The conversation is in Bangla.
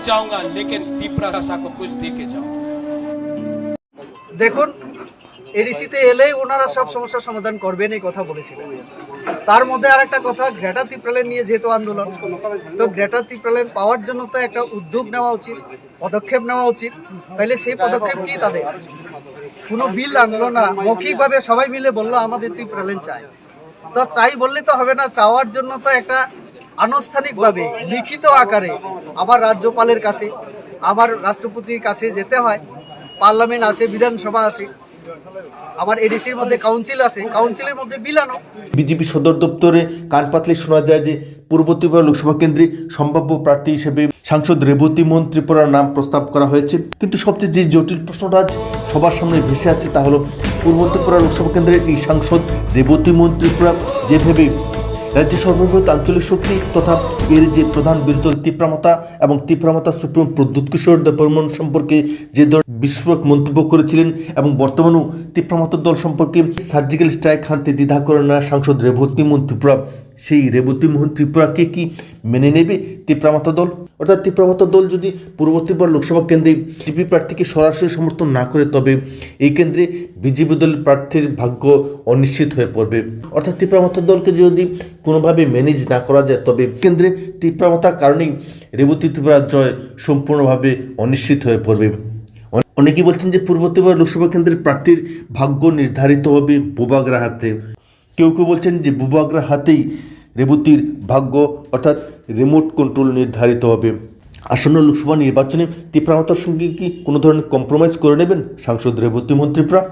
जाऊंगा लेकिन पिपरा शाह को कुछ दे के जाऊंगा দেখুন এডিসিতে এলে ওনারা সব সমস্যার সমাধান করবেন এই কথা বলেছিলেন তার মধ্যে আর একটা কথা গ্রেটা তিপ্রালেন নিয়ে যেহেতু আন্দোলন তো গ্রেটা তিপ্রালেন পাওয়ার জন্য তো একটা উদ্যোগ নেওয়া উচিত পদক্ষেপ নেওয়া উচিত তাইলে সেই পদক্ষেপ কি তাদের কোনো বিল আনলো না মৌখিকভাবে সবাই মিলে বললো আমাদের তিপ্রালেন চাই তো চাই বললে তো হবে না চাওয়ার জন্য তো একটা আনুষ্ঠানিকভাবে, লিখিত আকারে আবার রাজ্যপালের কাছে, আবার রাষ্ট্রপতির কাছে যেতে হয়। পার্লামেন্ট আছে, বিধানসভা আছে, আবার এডিসির মধ্যে কাউন্সিল আছে। কাউন্সিলের মধ্যে বিল আনো বিজেপি সদর দপ্তরে কান পাতলে শোনা যায় যে, পূর্ব ত্রিপুরা লোকসভা কেন্দ্রে সম্ভাব্য প্রার্থী হিসেবে সাংসদ রেবতী মোহন ত্রিপুরার নাম প্রস্তাব করা হয়েছে। কিন্তু সবচেয়ে যে জটিল প্রশ্নটা সবার সামনে ভেসে আসছে তা হলো, পূর্ব ত্রিপুরা লোকসভা কেন্দ্রের এই সাংসদ রেবতী মোহন ত্রিপুরা যেভাবে রাজ্যের সর্ববৃহৎ আঞ্চলিক শক্তি তথা এর যে প্রধান বিরোধী দল তীব্রামতা এবং তীব্রামতা সুপ্রিম প্রদ্যুৎ কিশোর দেববর্মন সম্পর্কে যে দল বিস্ফোরক মন্তব্য করেছিলেন এবং বর্তমানেও তীব্রামতা দল সম্পর্কে সার্জিক্যাল স্ট্রাইক হানতে দ্বিধা করে না সাংসদ রেবতী মোহন ত্রিপুরা সেই রেবতী মোহন ত্রিপুরাকে কি মেনে নেবে তীব্রামতা দল? অর্থাৎ তীব্রামতা দল যদি পূর্ববর্তীবার লোকসভা কেন্দ্রে বিজেপি প্রার্থীকে সরাসরি সমর্থন না করে, তবে এই কেন্দ্রে বিজেপি দলের প্রার্থীর ভাগ্য অনিশ্চিত হয়ে পড়বে। অর্থাৎ তীব্রামতা দলকে যদি কোনোভাবে ম্যানেজ না করা যায়, তবে কেন্দ্রে তীব্রামতার কারণেই রেবতী ত্রিপুরার জয় সম্পূর্ণভাবে অনিশ্চিত হয়ে পড়বে। অনে- অনেকেই বলছেন যে পূর্ব ত্রিপুরা লোকসভা কেন্দ্রের প্রার্থীর ভাগ্য নির্ধারিত হবে বুবাগ্রা হাতে। কেউ কেউ বলছেন যে বুবাগ্রা হাতেই রেবতীর ভাগ্য অর্থাৎ রিমোট কন্ট্রোল নির্ধারিত হবে। আসন্ন লোকসভা নির্বাচনে তীব্রামতার সঙ্গে কি কোনো ধরনের কম্প্রোমাইজ করে নেবেন সাংসদ রেবতী মন্ত্রীপ্রা?